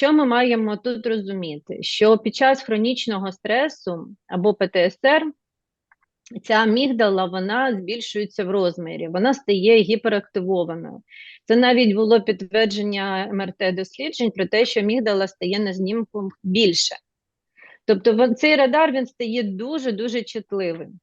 Що ми маємо тут розуміти? Що під час хронічного стресу або ПТСР ця амігдала вона збільшується в розмірі, вона стає гіперактивованою. Це навіть було підтвердження МРТ-досліджень про те, що амігдала стає на знімку більше. Тобто цей радар він стає дуже-дуже чутливим.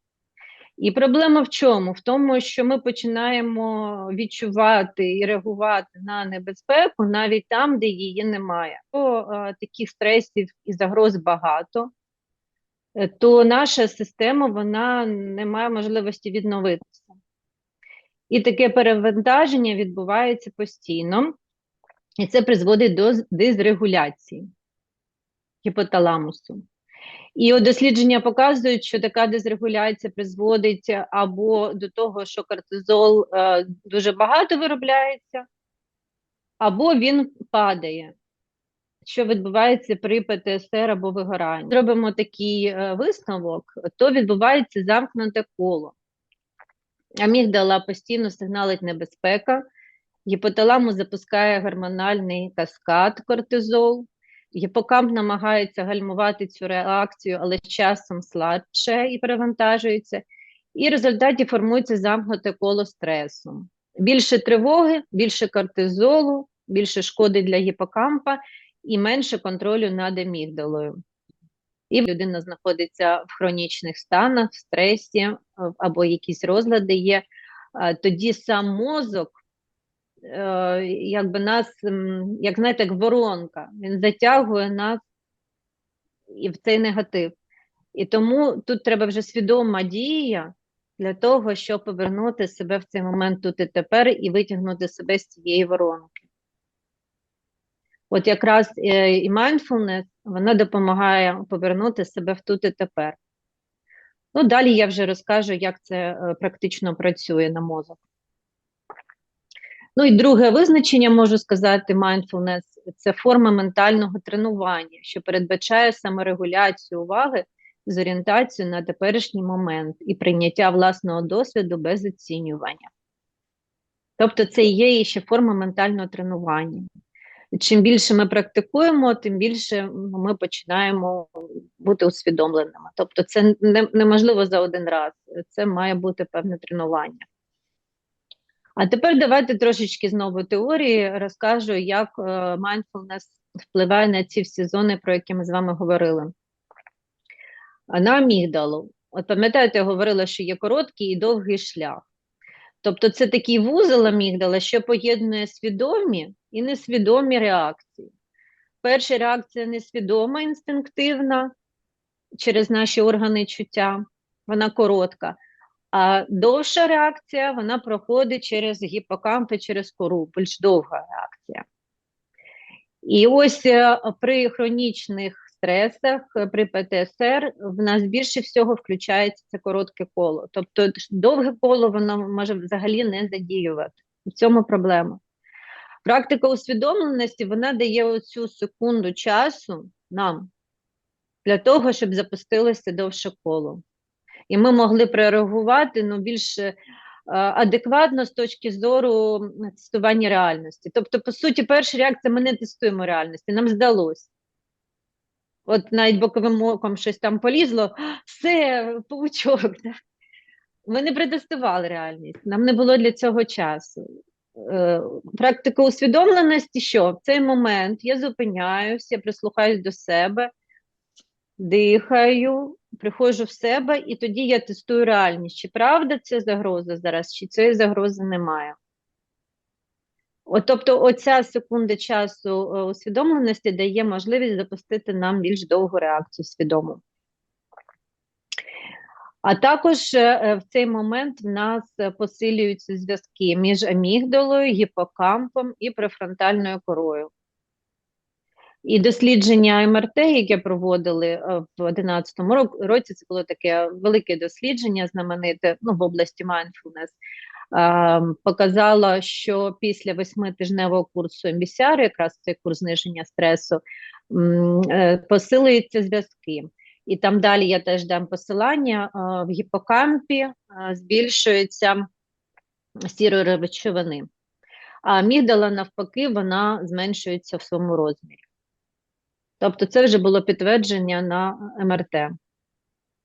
І проблема в чому? В тому, що ми починаємо відчувати і реагувати на небезпеку навіть там, де її немає. То таких стресів і загроз багато, е, то наша система вона не має можливості відновитися. І таке перевантаження відбувається постійно, і це призводить до дизрегуляції гіпоталамусу. І от дослідження показують, що така дезрегуляція призводить або до того, що кортизол е, дуже багато виробляється, або він падає, що відбувається при ПТСР або вигоранні. Зробимо такий е, висновок, то відбувається замкнуте коло. Амігдала постійно сигналить небезпека, гіпоталамус запускає гормональний каскад кортизол. Гіпокамп намагається гальмувати цю реакцію, але з часом слабше і перевантажується, і в результаті формується замкнуте коло стресу. Більше тривоги, більше кортизолу, більше шкоди для гіпокампа і менше контролю над амігдалою. І людина знаходиться в хронічних станах, в стресі або якісь розлади є, тоді сам мозок Е, якби нас, як знаєте, як воронка, він затягує нас і в цей негатив. І тому тут треба вже свідома дія для того, щоб повернути себе в цей момент тут і тепер і витягнути себе з цієї воронки. От якраз е, і mindfulness, вона допомагає повернути себе в тут і тепер. Ну, далі я вже розкажу, як це е, практично працює на мозок. Ну і друге визначення можу сказати, mindfulness – це форма ментального тренування, що передбачає саморегуляцію уваги з орієнтацією на теперішній момент і прийняття власного досвіду без оцінювання. Тобто це є ще форма ментального тренування. Чим більше ми практикуємо, тим більше ми починаємо бути усвідомленими. Тобто, це неможливо за один раз, це має бути певне тренування. А тепер давайте трошечки знову теорії розкажу, як е, mindfulness впливає на ці всі зони, про які ми з вами говорили. На амігдалу. От пам'ятаєте, я говорила, що є короткий і довгий шлях. Тобто це такий вузол амігдала, що поєднує свідомі і несвідомі реакції. Перша реакція несвідома, інстинктивна через наші органи чуття, вона коротка. А довша реакція вона проходить через гіпокампи, через кору, більш довга реакція. І ось е, при хронічних стресах, при ПТСР, в нас більше всього включається це коротке коло. Тобто довге коло воно може взагалі не задіювати. В цьому проблема. Практика усвідомленості вона дає оцю секунду часу нам для того, щоб запустилося довше коло і ми могли прореагувати ну, більш е, адекватно з точки зору тестування реальності. Тобто, по суті, перша реакція ми не тестуємо реальності, нам здалося. От навіть боковим оком щось там полізло, все, паучок. Да? Ми не протестували реальність, нам не було для цього часу. Е, практика усвідомленості, що в цей момент я зупиняюся, прислухаюсь до себе, дихаю, приходжу в себе, і тоді я тестую реальність, чи правда це загроза зараз, чи цієї загрози немає. От, Тобто, оця секунда часу е, усвідомленості дає можливість запустити нам більш довгу реакцію свідому. А також е, е, в цей момент в нас посилюються зв'язки між амігдалою, гіпокампом і префронтальною корою. І дослідження МРТ, яке проводили е, в 2011 році, це було таке велике дослідження, знамените ну, в області mindfulness, показало, що після восьмитижневого курсу MBCR, якраз цей курс зниження стресу, е, посилюються зв'язки. І там далі я теж дам посилання в гіпокампі збільшуються сірої речовини. А мігдала, навпаки, вона зменшується в своєму розмірі. Тобто це вже було підтвердження на МРТ.